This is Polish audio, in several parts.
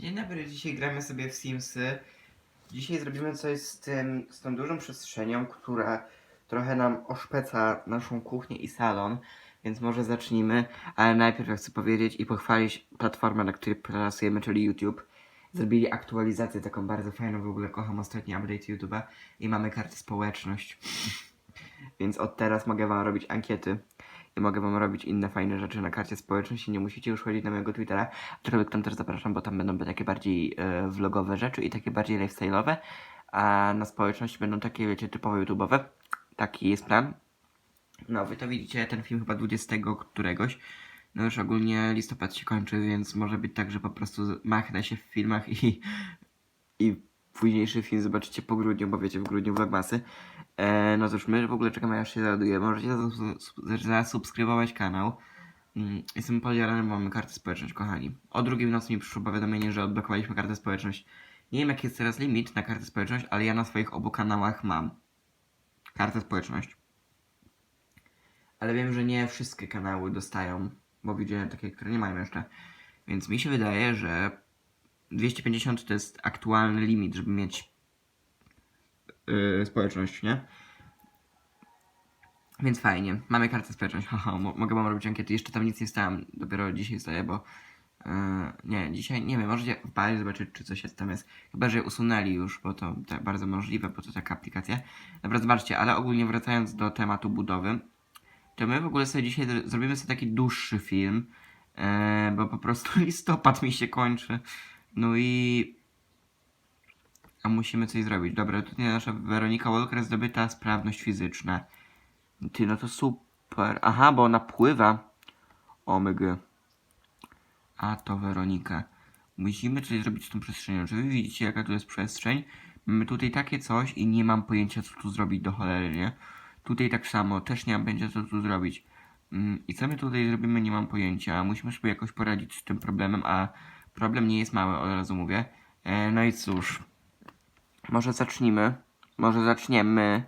Dzień dobry, dzisiaj gramy sobie w Simsy. Dzisiaj zrobimy coś z tym, z tą dużą przestrzenią, która trochę nam oszpeca naszą kuchnię i salon, więc może zacznijmy, ale najpierw chcę powiedzieć i pochwalić platformę, na której pracujemy, czyli YouTube. Zrobili aktualizację taką bardzo fajną, w ogóle kocham ostatni update YouTube'a i mamy kartę społeczność. więc od teraz mogę wam robić ankiety i mogę wam robić inne fajne rzeczy na karcie społeczności, nie musicie już chodzić na mojego Twittera, aczkolwiek tam też zapraszam, bo tam będą takie bardziej e, vlogowe rzeczy i takie bardziej lifestyle'owe, a na społeczności będą takie, wiecie, typowo YouTube'owe. Taki jest plan. No, wy to widzicie, ten film chyba 20 któregoś. No już ogólnie listopad się kończy, więc może być tak, że po prostu machnę się w filmach i, i późniejszy film zobaczycie po grudniu, bo wiecie, w grudniu vlogmasy. E, no cóż, my w ogóle czekamy aż się załaduje. Możecie zasu- zasubskrybować kanał. Mm, Jestem podzielony, mamy kartę społeczność, kochani. O drugiej w nocy mi przyszło powiadomienie, że odblokowaliśmy kartę społeczność. Nie wiem, jaki jest teraz limit na kartę społeczność, ale ja na swoich obu kanałach mam kartę społeczność. Ale wiem, że nie wszystkie kanały dostają, bo widziałem takie, które nie mają jeszcze. Więc mi się wydaje, że 250 to jest aktualny limit, żeby mieć yy, społeczność, nie? Więc fajnie. Mamy kartę społeczność. Haha, mo- mogę wam robić ankiety. Jeszcze tam nic nie stałem. Dopiero dzisiaj stoję, bo yy, nie, dzisiaj nie wiem, możecie wpaść, zobaczyć, czy coś jest tam jest. Chyba, że usunęli już, bo to bardzo możliwe, bo to taka aplikacja. Dobra, zobaczcie, ale ogólnie wracając do tematu budowy, to my w ogóle sobie dzisiaj zr- zrobimy sobie taki dłuższy film, yy, bo po prostu listopad mi się kończy. No i a musimy coś zrobić. Dobra, tutaj nasza Weronika Walker zdobyta sprawność fizyczna. Ty, no to super. Aha, bo ona pływa. Omega. A to Weronika. Musimy coś zrobić z tą przestrzenią. Czy wy widzicie, jaka tu jest przestrzeń? Mamy tutaj takie coś i nie mam pojęcia, co tu zrobić do cholery, nie? Tutaj tak samo, też nie mam pojęcia, co tu zrobić. Mm, I co my tutaj zrobimy, nie mam pojęcia. Musimy sobie jakoś poradzić z tym problemem, a problem nie jest mały, od razu mówię. E, no i cóż. Może zacznijmy. Może zaczniemy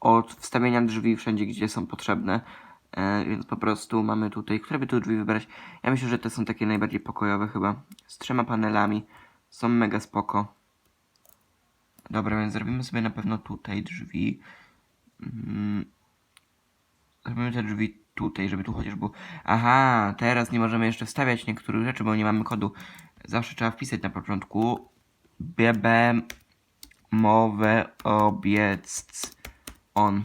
od wstawienia drzwi wszędzie, gdzie są potrzebne. E, więc po prostu mamy tutaj, które by tu drzwi wybrać? Ja myślę, że te są takie najbardziej pokojowe chyba. Z trzema panelami. Są mega spoko. Dobra, więc zrobimy sobie na pewno tutaj drzwi. Mm. Zrobimy te drzwi tutaj, żeby tu chociaż było... Aha, teraz nie możemy jeszcze wstawiać niektórych rzeczy, bo nie mamy kodu. Zawsze trzeba wpisać na początku BB mowę obiec on.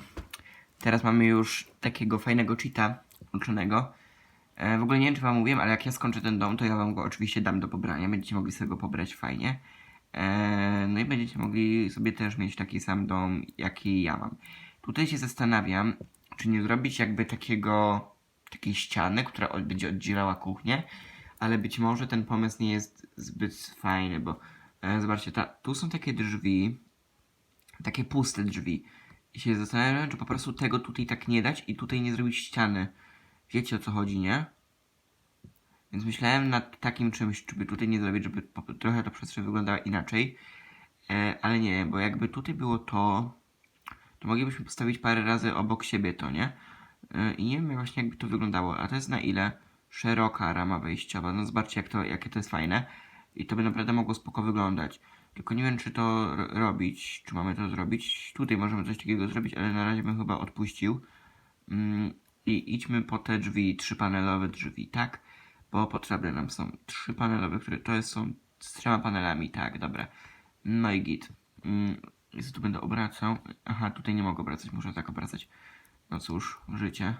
Teraz mamy już takiego fajnego cheata włączonego. E, w ogóle nie wiem, czy wam mówiłem, ale jak ja skończę ten dom, to ja wam go oczywiście dam do pobrania. Będziecie mogli sobie go pobrać fajnie. E, no i będziecie mogli sobie też mieć taki sam dom, jaki ja mam. Tutaj się zastanawiam, czy nie zrobić jakby takiego, takiej ściany, która od, będzie oddzielała kuchnię, ale być może ten pomysł nie jest zbyt fajny, bo e, zobaczcie, ta, tu są takie drzwi, takie puste drzwi. I się zastanawiam, czy po prostu tego tutaj tak nie dać i tutaj nie zrobić ściany. Wiecie o co chodzi, nie? Więc myślałem nad takim czymś, czy by tutaj nie zrobić, żeby trochę ta przestrzeń wyglądała inaczej. E, ale nie, bo jakby tutaj było to, to moglibyśmy postawić parę razy obok siebie to, nie? E, I nie wiem właśnie jakby to wyglądało. A to jest na ile szeroka rama wejściowa. No zobaczcie jak to, jakie to jest fajne. I to by naprawdę mogło spoko wyglądać. Tylko nie wiem, czy to ro- robić, czy mamy to zrobić. Tutaj możemy coś takiego zrobić, ale na razie bym chyba odpuścił. Mm, I idźmy po te drzwi, trzypanelowe drzwi, tak? Bo potrzebne nam są trzy panelowe, które to jest, są z trzema panelami, tak, dobra. No i git. Mm, Co tu będę obracał? Aha, tutaj nie mogę obracać, muszę tak obracać. No cóż, życie.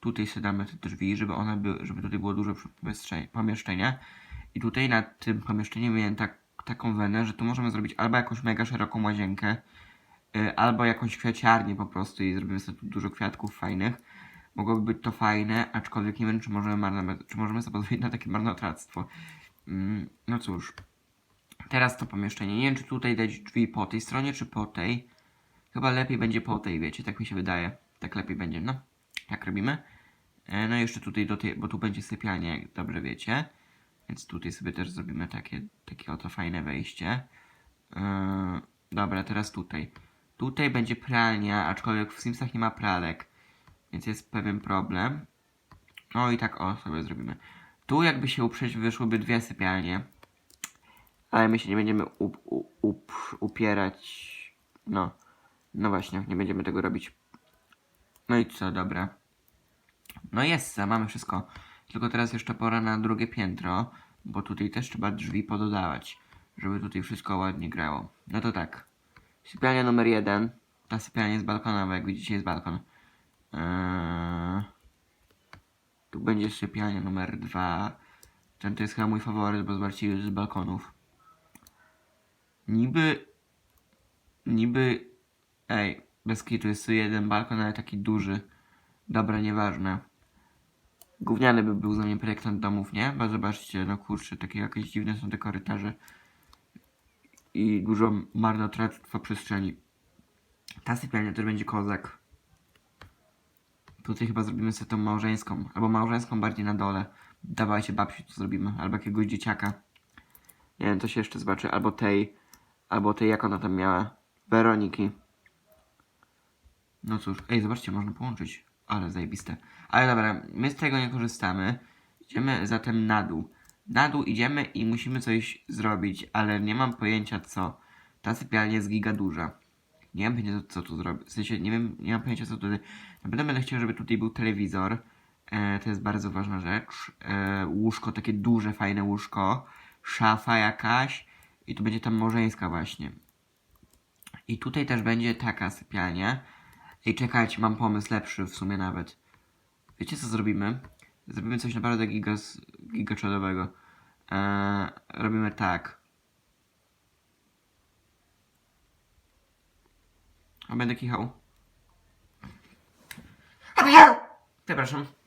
Tutaj sobie damy te drzwi, żeby one były, żeby tutaj było dużo pomieszczenia. I tutaj nad tym pomieszczeniem miałem tak, taką wenę, że tu możemy zrobić albo jakąś mega szeroką łazienkę, y, albo jakąś kwiaciarnię po prostu i zrobimy sobie tu dużo kwiatków fajnych. Mogłoby być to fajne, aczkolwiek nie wiem, czy możemy, marne, czy możemy sobie pozwolić na takie marnotrawstwo. Mm, no cóż. Teraz to pomieszczenie. Nie wiem, czy tutaj dać drzwi po tej stronie, czy po tej. Chyba lepiej będzie po tej, wiecie, tak mi się wydaje. Tak lepiej będzie, no. Tak robimy. E, No i jeszcze tutaj do tej, bo tu będzie sypialnia, jak dobrze wiecie. Więc tutaj sobie też zrobimy takie, takie oto fajne wejście. Yy, dobra, teraz tutaj. Tutaj będzie pralnia, aczkolwiek w Simsach nie ma pralek. Więc jest pewien problem. No i tak o sobie zrobimy. Tu jakby się uprzeć wyszłyby dwie sypialnie. Ale my się nie będziemy up, up, up, upierać. No. No właśnie, nie będziemy tego robić. No i co, dobra. No jest, mamy wszystko. Tylko teraz jeszcze pora na drugie piętro, bo tutaj też trzeba drzwi pododawać, żeby tutaj wszystko ładnie grało. No to tak. Sypialnia numer jeden. Ta sypialnia jest balkonowa, jak widzicie jest balkon. Eee, tu będzie sypialnia numer dwa. Ten to jest chyba mój faworyt, bo zobaczcie jest balkonów. Niby... Niby... Ej, bez kitu jest tu jeden balkon, ale taki duży. Dobra, nieważne. Gówniany by był za mnie projektant domów, nie? Bo zobaczcie, no kurczę, takie jakieś dziwne są te korytarze. I dużo marnotrawstwa przestrzeni. Ta sypialnia też będzie kozak. Tutaj chyba zrobimy sobie tą małżeńską. Albo małżeńską bardziej na dole. Dawajcie babci to zrobimy. Albo jakiegoś dzieciaka. Nie wiem, to się jeszcze zobaczy. Albo tej. Albo tej, jak ona tam miała. Weroniki. No cóż, ej, zobaczcie, można połączyć. Ale zajebiste. Ale dobra, my z tego nie korzystamy. Idziemy zatem na dół. Na dół idziemy i musimy coś zrobić, ale nie mam pojęcia co. Ta sypialnia jest giga duża. Nie mam pojęcia co tu zrobić. W sensie nie wiem, nie mam pojęcia co tutaj. Na pewno będę chciał, żeby tutaj był telewizor. E, to jest bardzo ważna rzecz. E, łóżko, takie duże, fajne łóżko. Szafa jakaś. I tu będzie tam małżeńska właśnie. I tutaj też będzie taka sypialnia. Ej, czekajcie, mam pomysł lepszy w sumie nawet. Wiecie co zrobimy? Zrobimy coś naprawdę gigas, gigaczadowego. Eee, robimy tak. A będę kichał. Przepraszam.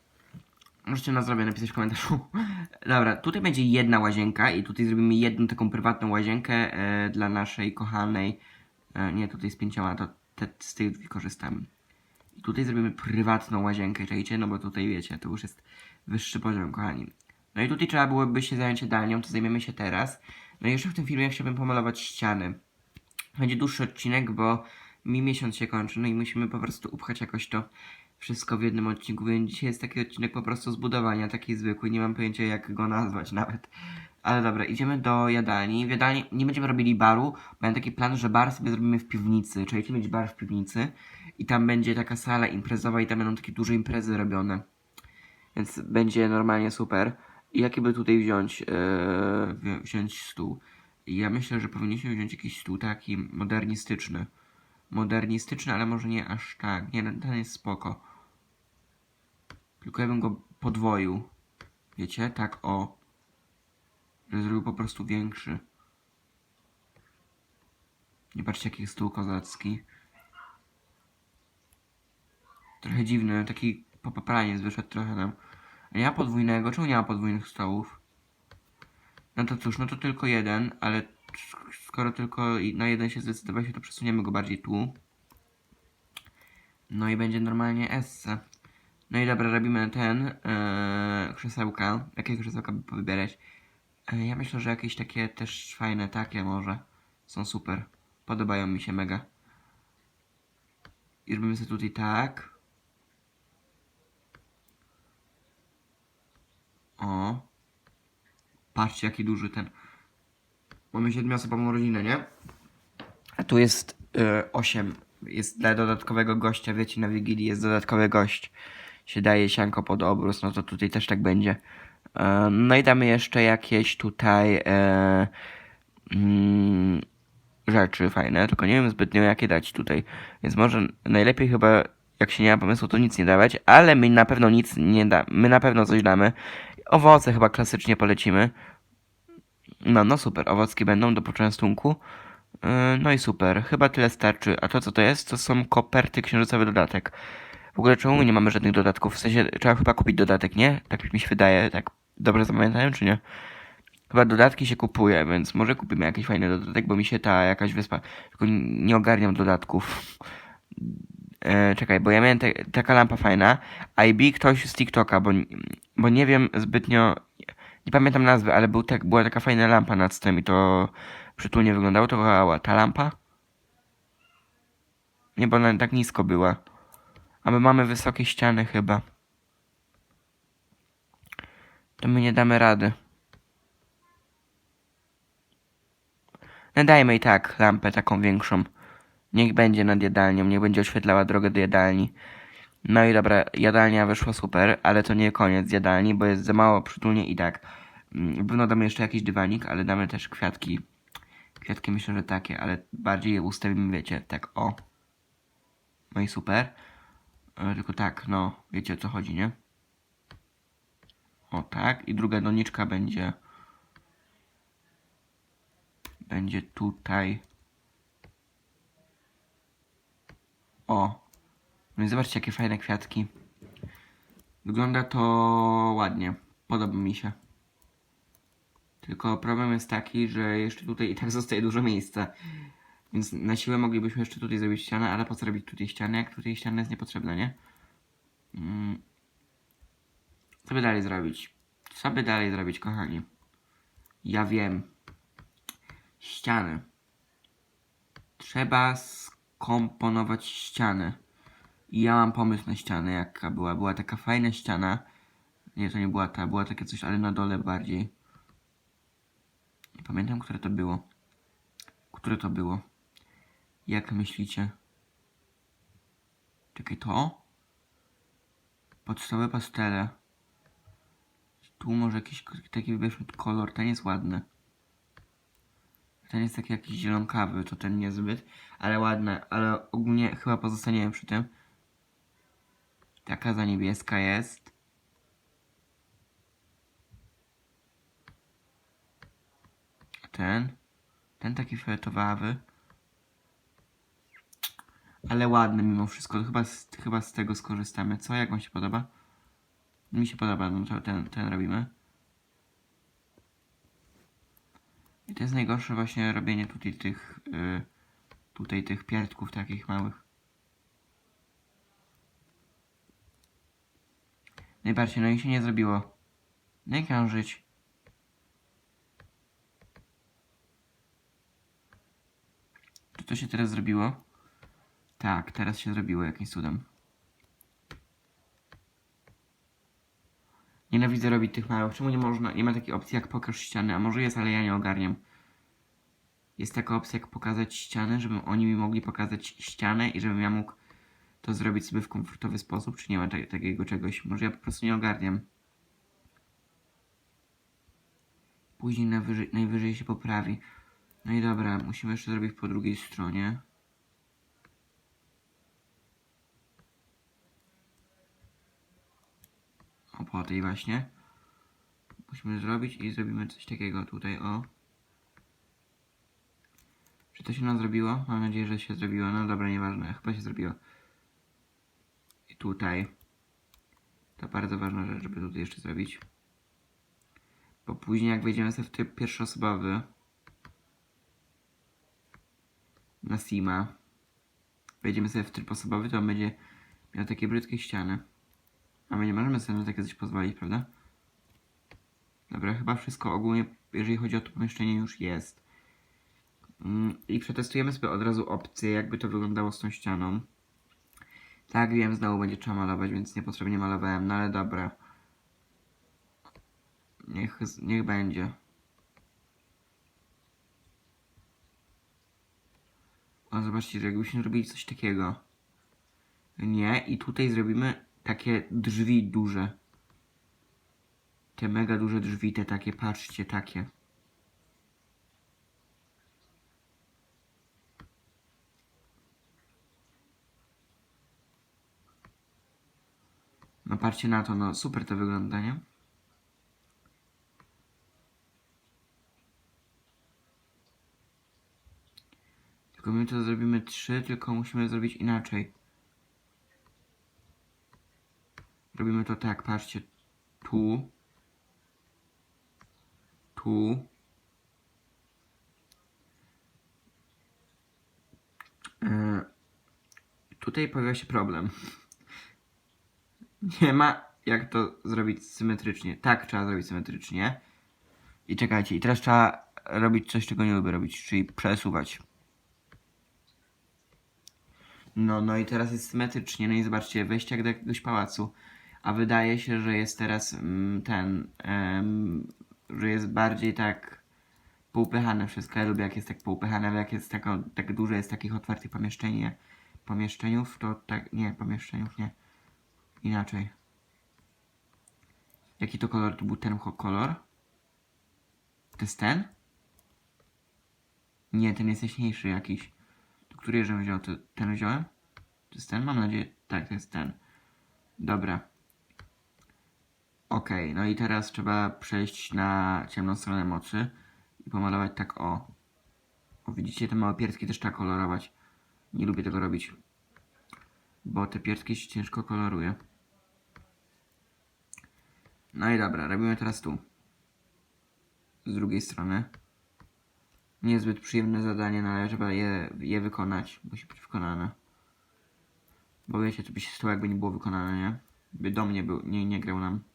Możecie na zdrowie napisać w komentarzu. Dobra, tutaj będzie jedna łazienka i tutaj zrobimy jedną taką prywatną łazienkę e, dla naszej kochanej. E, nie, tutaj z pięcioma, to te, z tych drzwi korzystamy. I tutaj zrobimy prywatną łazienkę, czajcie? No bo tutaj wiecie, to już jest wyższy poziom, kochani. No i tutaj trzeba byłoby się zająć jadalnią, to zajmiemy się teraz. No i jeszcze w tym filmie chciałbym pomalować ściany. Będzie dłuższy odcinek, bo mi miesiąc się kończy, no i musimy po prostu upchać jakoś to wszystko w jednym odcinku, więc dzisiaj jest taki odcinek po prostu zbudowania, taki zwykły, nie mam pojęcia jak go nazwać nawet. Ale dobra, idziemy do jadalni. W jadalni nie będziemy robili baru, mam taki plan, że bar sobie zrobimy w piwnicy, czyli chcemy mieć bar w piwnicy i tam będzie taka sala imprezowa i tam będą takie duże imprezy robione. Więc będzie normalnie super. I jaki by tutaj wziąć, wzi- wziąć stół? Ja myślę, że powinniśmy wziąć jakiś stół taki modernistyczny. Modernistyczny, ale może nie aż tak. Nie, ten jest spoko. Tylko ja bym go podwoił. Wiecie? Tak o. Że zrobił po prostu większy. Nie patrzcie jaki stół kozacki. Trochę dziwny, taki popapraniec wyszedł trochę nam. Nie ma podwójnego, czemu nie ma podwójnych stołów? No to cóż, no to tylko jeden, ale skoro tylko na jeden się zdecydowaliśmy, to przesuniemy go bardziej tu. No i będzie normalnie S. No i dobra, robimy ten yy, krzesełka. Jakie krzesełka by wybierać? E, Ja myślę, że jakieś takie też fajne, takie może. Są super. Podobają mi się mega. I robimy sobie tutaj tak. O. Patrzcie, jaki duży ten. Mamy siedmioosobową rodzinę, nie? A tu jest y, osiem. Jest dla dodatkowego gościa, wiecie, na Wigilii jest dodatkowy gość. Się daje sianko pod obrus, no to tutaj też tak będzie. E, no i damy jeszcze jakieś tutaj e, mm, rzeczy fajne, tylko nie wiem zbytnio jakie dać tutaj. Więc może najlepiej chyba, jak się nie ma pomysłu, to nic nie dawać, ale my na pewno nic nie da. My na pewno coś damy. Owoce chyba klasycznie polecimy. No, no super, owocki będą do poczęstunku. Yy, No i super, chyba tyle starczy. A to co to jest? To są koperty, księżycowy dodatek. W ogóle czemu nie mamy żadnych dodatków? W sensie trzeba chyba kupić dodatek, nie? Tak mi się wydaje, tak dobrze zapamiętałem, czy nie? Chyba dodatki się kupuje, więc może kupimy jakiś fajny dodatek, bo mi się ta jakaś wyspa... Tylko nie ogarniam dodatków. E, czekaj, bo ja miałem te, taka lampa fajna. IB ktoś z TikToka, bo, bo nie wiem zbytnio... Nie pamiętam nazwy, ale był tak, była taka fajna lampa nad tym i to przytulnie wyglądało. To była ta lampa? Nie, bo ona tak nisko była. A my mamy wysokie ściany chyba. to my nie damy rady. Nadajmy i tak lampę taką większą. Niech będzie nad jadalnią, niech będzie oświetlała drogę do jadalni. No i dobra, jadalnia wyszła super, ale to nie koniec jadalni, bo jest za mało przytulnie i tak. Mm, Pewno damy jeszcze jakiś dywanik, ale damy też kwiatki. Kwiatki myślę, że takie, ale bardziej je ustawimy, wiecie, tak o. No i super. E, Tylko tak, no, wiecie o co chodzi, nie? O tak, i druga doniczka będzie. Będzie tutaj. O. No i zobaczcie, jakie fajne kwiatki. Wygląda to ładnie. Podoba mi się. Tylko problem jest taki, że jeszcze tutaj i tak zostaje dużo miejsca. Więc na siłę moglibyśmy jeszcze tutaj zrobić ścianę, ale po co robić tutaj ścianę, jak tutaj ściana jest niepotrzebna, nie? Mm. Co by dalej zrobić? Co by dalej zrobić, kochani? Ja wiem. Ściany. Trzeba skomponować ścianę. I ja mam pomysł na ścianę, jaka była. Była taka fajna ściana. Nie, to nie była ta, była takie coś, ale na dole bardziej. Nie pamiętam, które to było. Które to było? Jak myślicie? Czekaj, to? Podstawowe pastele. Tu może jakiś taki wybierzmy kolor, ten jest ładny. Ten jest taki jakiś zielonkawy, to ten niezbyt, ale ładny, ale ogólnie chyba pozostaniemy przy tym. Taka za niebieska jest. Ten. Ten taki fioletowawy. Ale ładny mimo wszystko. To chyba z, chyba z tego skorzystamy. Co? Jak wam się podoba? Mi się podoba, no to ten, ten robimy. I to jest najgorsze właśnie robienie tutaj tych, y, tutaj tych pierdków takich małych. Najbardziej, no i się nie zrobiło. No i krążyć. Czy to się teraz zrobiło? Tak, teraz się zrobiło jakimś cudem. Nienawidzę robić tych małych. Czemu nie można? Nie ma takiej opcji jak pokaż ściany, a może jest, ale ja nie ogarniam. Jest taka opcja jak pokazać ścianę, żeby oni mi mogli pokazać ścianę i żebym ja mógł to zrobić sobie w komfortowy sposób, czy nie ma ta- takiego czegoś? Może ja po prostu nie ogarniam. Później najwyżej, najwyżej się poprawi. No i dobra, musimy jeszcze zrobić po drugiej stronie. Po tej właśnie. Musimy zrobić i zrobimy coś takiego tutaj, o. Czy to się nam zrobiło? Mam nadzieję, że się zrobiło. No dobra, nieważne, chyba się zrobiło. I tutaj. To bardzo ważna rzecz, żeby tutaj jeszcze zrobić. Bo później jak wejdziemy sobie w tryb pierwszoosobowy na Sima, wejdziemy sobie w tryb osobowy, to on będzie miał takie brzydkie ściany. A my nie możemy sobie na takie coś pozwolić, prawda? Dobra, chyba wszystko ogólnie, jeżeli chodzi o to pomieszczenie, już jest. Mm, I przetestujemy sobie od razu opcję, jakby to wyglądało z tą ścianą. Tak, wiem, znowu będzie trzeba malować, więc niepotrzebnie malowałem, no ale dobra. Niech, niech będzie. O, zobaczcie, jakbyśmy zrobili coś takiego. Nie, i tutaj zrobimy takie drzwi duże. Te mega duże drzwi, te takie, patrzcie, takie. No patrzcie na to, no super to wygląda, nie? Tylko my to zrobimy trzy, tylko musimy zrobić inaczej. Robimy to tak, patrzcie. Tu. Tu. E, Tutaj pojawia się problem. Nie ma jak to zrobić symetrycznie. Tak trzeba zrobić symetrycznie. I czekajcie, i teraz trzeba robić coś, czego nie lubię robić, czyli przesuwać. No, no i teraz jest symetrycznie. No i zobaczcie, wejście jak do jakiegoś pałacu. A wydaje się, że jest teraz mm, ten, że jest bardziej tak poupychane wszystko. Ja lubię jak jest tak poupychane, ale jak jest taka, tak dużo jest takich otwartych pomieszczeń, pomieszczeniów, to tak, nie, pomieszczeniów, nie. Inaczej. Jaki to kolor? To był ten kolor? To jest ten? Nie, ten jest jaśniejszy jakiś. To który żebym wziął? To ten wziąłem? To jest ten? Mam nadzieję. Tak, to jest ten. Dobra. Okej, no i teraz trzeba przejść na ciemną stronę mocy i pomalować tak o. O, widzicie, te małe pierski też trzeba kolorować. Nie lubię tego robić. Bo te pierski się ciężko koloruje. No i dobra, robimy teraz tu. Z drugiej strony. Niezbyt przyjemne zadanie, no ale trzeba je, je wykonać. Musi być wykonane. Bo wiecie, to by się stało jakby nie było wykonane, nie? By dom nie był, nie, nie grał nam.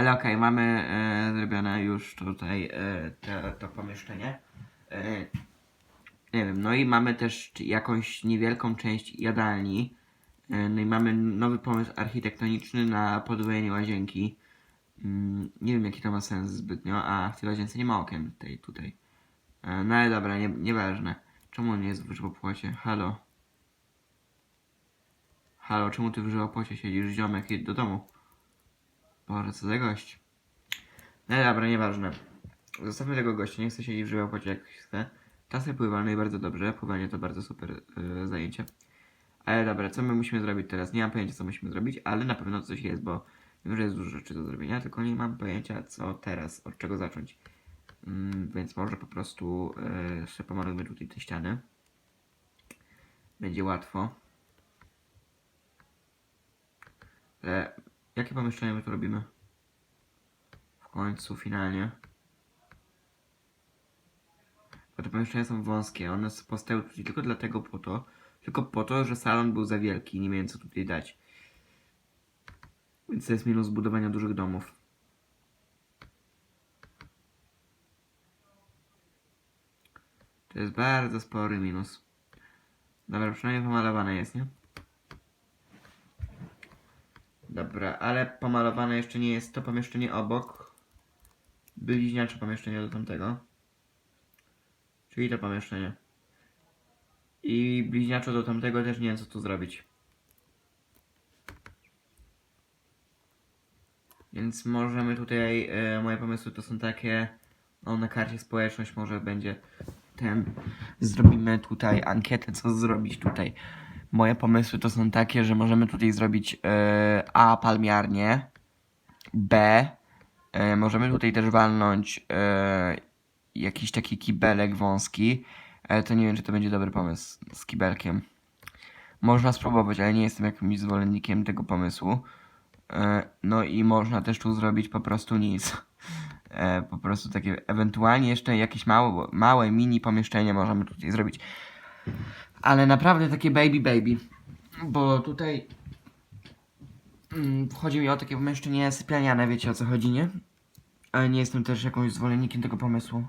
Ale okej, mamy e, zrobione już tutaj e, to pomieszczenie. E, nie wiem, no i mamy też jakąś niewielką część jadalni. E, No i mamy nowy pomysł architektoniczny na podwojenie łazienki. Mm, Nie wiem jaki to ma sens zbytnio, a w tej łazience nie ma okien tej tutaj. E, No ale dobra, nie, nieważne. Czemu on jest w żywopłocie? Halo? Halo, czemu ty w żywopłocie siedzisz, ziomek? Do domu. Boże, co za gość. No ale dobra, nieważne. Zostawmy tego gościa, nie chcę siedzieć w żywopłocie jak chce. Czasy pływa, no bardzo dobrze. Pływanie to bardzo super e, zajęcie. Ale dobra, co my musimy zrobić teraz? Nie mam pojęcia, co musimy zrobić, ale na pewno coś jest, bo wiem, że jest dużo rzeczy do zrobienia, tylko nie mam pojęcia, co teraz, od czego zacząć. Mm, więc może po prostu e, sobie pomalujmy tutaj te ściany. Będzie łatwo. E, jakie pomieszczenie my tu robimy? W końcu, finalnie. Bo te pomieszczenia są wąskie, one powstały tutaj tylko dlatego po to, tylko po to, że salon był za wielki i nie miałem co tutaj dać. Więc to jest minus budowania dużych domów. To jest bardzo spory minus. Dobra, przynajmniej pomalowane jest, nie? Dobra, ale pomalowane jeszcze nie jest to pomieszczenie obok. Bliźniacze pomieszczenie do tamtego. Czyli to pomieszczenie. I bliźniaczo do tamtego też nie wiem co tu zrobić. Więc możemy tutaj, e, moje pomysły to są takie, no na karcie społeczność może będzie ten, zrobimy tutaj ankietę, co zrobić tutaj. Moje pomysły to są takie, że możemy tutaj zrobić e, A palmiarnię, B, e, możemy tutaj też walnąć e, jakiś taki kibelek wąski, ale to nie wiem, czy to będzie dobry pomysł z kibelkiem. Można spróbować, ale nie jestem jakimś zwolennikiem tego pomysłu. No i można też tu zrobić po prostu nic. Po prostu takie, ewentualnie jeszcze jakieś małe, małe mini pomieszczenie możemy tutaj zrobić. Ale naprawdę takie baby baby. Bo tutaj mm, chodzi mi o takie pomieszczenie sypialniane, wiecie o co chodzi, nie? Ale nie jestem też jakąś zwolennikiem tego pomysłu.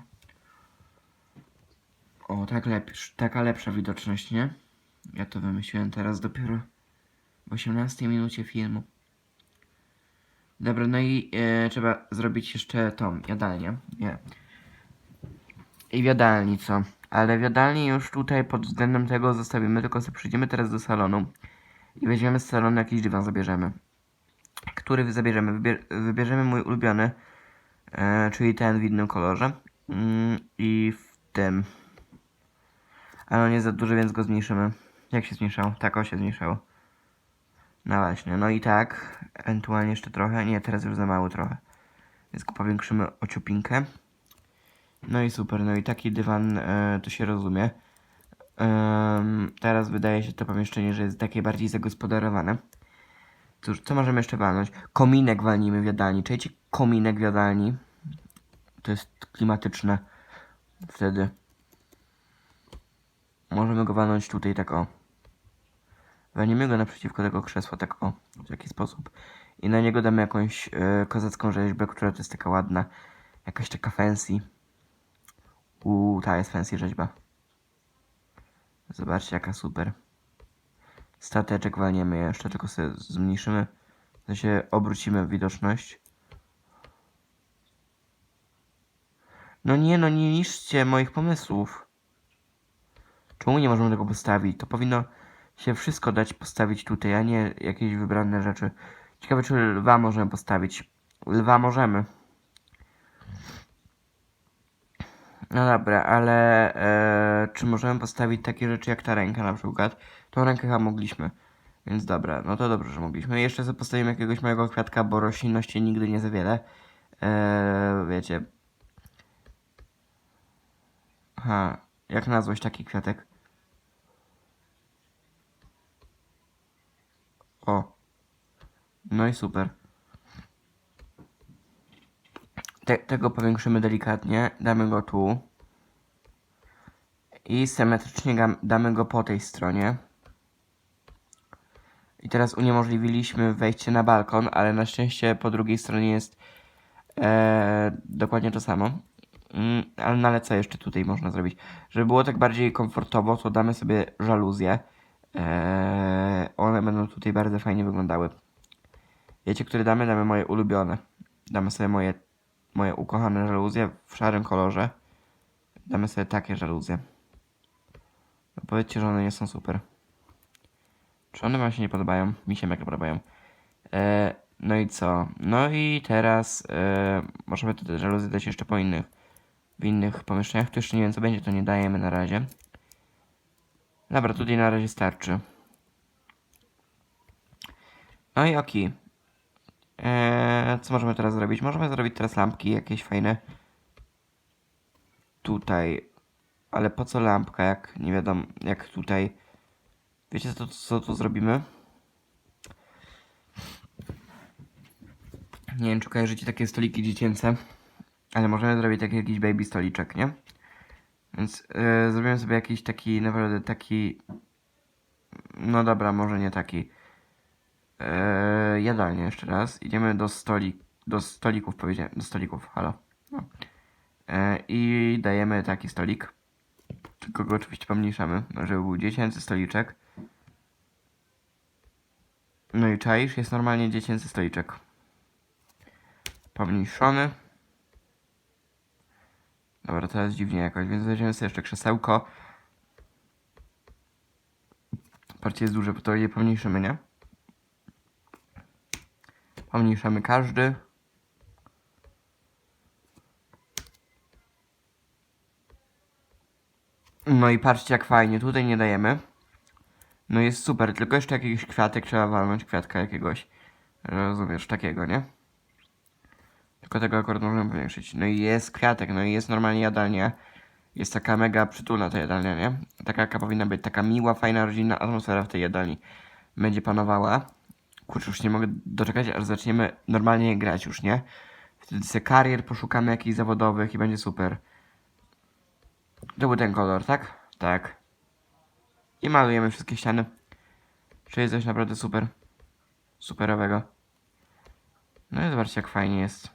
O, tak lepsz, taka lepsza widoczność, nie? Ja to wymyśliłem teraz dopiero w 18 minucie filmu. Dobra, no i e, trzeba zrobić jeszcze tą jadalnię. Nie. I w jadalni co? Ale w jadalni już tutaj pod względem tego zostawimy, tylko sobie przyjdziemy teraz do salonu i weźmiemy z salonu jakiś dywan, zabierzemy. Który zabierzemy? Wybier wybierzemy mój ulubiony, e, czyli ten w innym kolorze. Mm, I w tym. Ale on jest za duży, więc go zmniejszymy. Jak się zmniejszało? Tak, o się zmniejszało. No właśnie, no i tak, ewentualnie jeszcze trochę, nie, teraz już za mało trochę, więc powiększymy o ciupinkę. No i super, no i taki dywan e, to się rozumie. Em, teraz wydaje się to pomieszczenie, że jest takie bardziej zagospodarowane. Cóż, co możemy jeszcze walnąć? Kominek walnijmy w jadalni. Czujecie kominek w jadalni? To jest klimatyczne. Wtedy. Możemy go walnąć tutaj tak o. Walniemy go naprzeciwko tego krzesła, tak o, w taki sposób. I na niego damy jakąś e, kozacką rzeźbę, która to jest taka ładna. Jakaś taka fancy. Uuu, ta jest fancy rzeźba. Zobaczcie, jaka super. Stateczek walniemy jeszcze, tylko sobie zmniejszymy To się obrócimy widoczność. No nie, no nie niszczcie moich pomysłów. Czemu nie możemy tego postawić? To powinno się wszystko dać postawić tutaj, a nie jakieś wybrane rzeczy. Ciekawe, czy lwa możemy postawić. Lwa możemy. No dobra, ale e, czy możemy postawić takie rzeczy jak ta ręka na przykład? Tą rękę chyba mogliśmy. Więc dobra, no to dobrze, że mogliśmy. Jeszcze sobie postawimy jakiegoś małego kwiatka, bo roślinności nigdy nie za wiele. E, wiecie. Aha, jak nazwać taki kwiatek? O. No i super. Te, tego powiększymy delikatnie. Damy go tu. I symetrycznie damy go po tej stronie. I teraz uniemożliwiliśmy wejście na balkon, ale na szczęście po drugiej stronie jest e, dokładnie to samo. Mm, ale no ale co jeszcze tutaj można zrobić? Żeby było tak bardziej komfortowo, to damy sobie żaluzje. Eee, one będą tutaj bardzo fajnie wyglądały. Wiecie, które damy? Damy moje ulubione. Damy sobie moje, moje ukochane żaluzje w szarym kolorze. Damy sobie takie żaluzje. No powiedzcie, że one nie są super. Czy one wam się nie podobają? Mi się mega podobają. Eee, no i co? No i teraz eee, możemy te żaluzje dać jeszcze po innych, w innych pomieszczeniach. Tu jeszcze nie wiem co będzie, to nie dajemy na razie. Dobra, tutaj na razie starczy. No i oki. Eee, co możemy teraz zrobić? Możemy zrobić teraz lampki jakieś fajne. Tutaj. Ale po co lampka, jak nie wiadomo, jak tutaj. Wiecie co, co tu zrobimy? Nie wiem, czy kojarzycie takie stoliki dziecięce. Ale możemy zrobić taki jakiś baby stoliczek, nie? Więc yy, zrobiłem sobie jakiś taki, naprawdę taki. No dobra, może nie taki. Jadalnie jeszcze raz. Idziemy do stolik, do stolików, powiedziałem, do stolików, halo. No. Yy, I dajemy taki stolik. Tylko go oczywiście pomniejszamy, żeby był dziecięcy stoliczek. No i czaisz, jest normalnie dziecięcy stoliczek. Pomniejszony. Dobra, jest dziwnie jakoś, więc weźmiemy sobie jeszcze krzesełko. Parcie jest duże, bo to je pomniejszymy, nie? Pomniejszamy każdy. No i patrzcie jak fajnie, tutaj nie dajemy. No jest super, tylko jeszcze jakiś kwiatek trzeba walnąć, kwiatka jakiegoś. Rozumiesz, takiego, nie? Tylko tego akurat możemy powiększyć. No i jest kwiatek, no i jest normalnie jadalnia. Jest taka mega przytulna ta jadalnia, nie? Taka jaka powinna być, taka miła, fajna, rodzinna atmosfera w tej jadalni będzie panowała. Kurczę, już nie mogę doczekać, aż zaczniemy normalnie grać już, nie? Wtedy sobie karier poszukamy jakichś zawodowych i będzie super. To był ten kolor, tak? Tak. I malujemy wszystkie ściany. Czyli coś naprawdę super. Superowego. No i zobaczcie jak fajnie jest.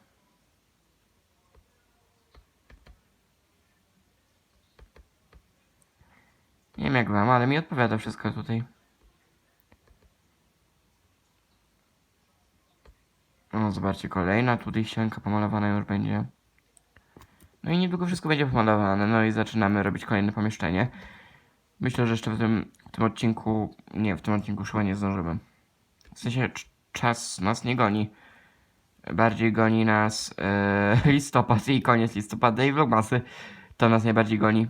Nie wiem jak wam, ale mi odpowiada wszystko tutaj. No zobaczcie, kolejna tutaj ścianka pomalowana już będzie. No i niedługo wszystko będzie pomalowane, no i zaczynamy robić kolejne pomieszczenie. Myślę, że jeszcze w tym, w tym odcinku, nie, w tym odcinku chyba nie zdążymy. W sensie cz- czas nas nie goni. Bardziej goni nas e, listopad i koniec listopada i vlogmasy. To nas najbardziej goni.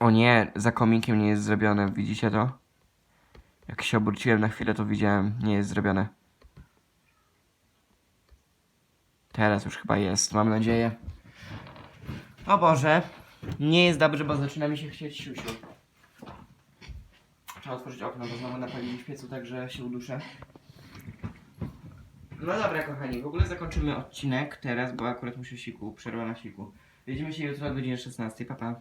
O nie, za kominkiem nie jest zrobione, widzicie to? Jak się obróciłem na chwilę, to widziałem, nie jest zrobione. Teraz już chyba jest, mam nadzieję. O Boże, nie jest dobrze, bo zaczyna mi się chcieć siusiu. Trzeba otworzyć okno, bo znowu napalili w piecu, także się uduszę. No dobra, kochani, w ogóle zakończymy odcinek teraz, bo akurat muszę siku, przerwa na siku. Widzimy się jutro o godzinie 16, pa pa.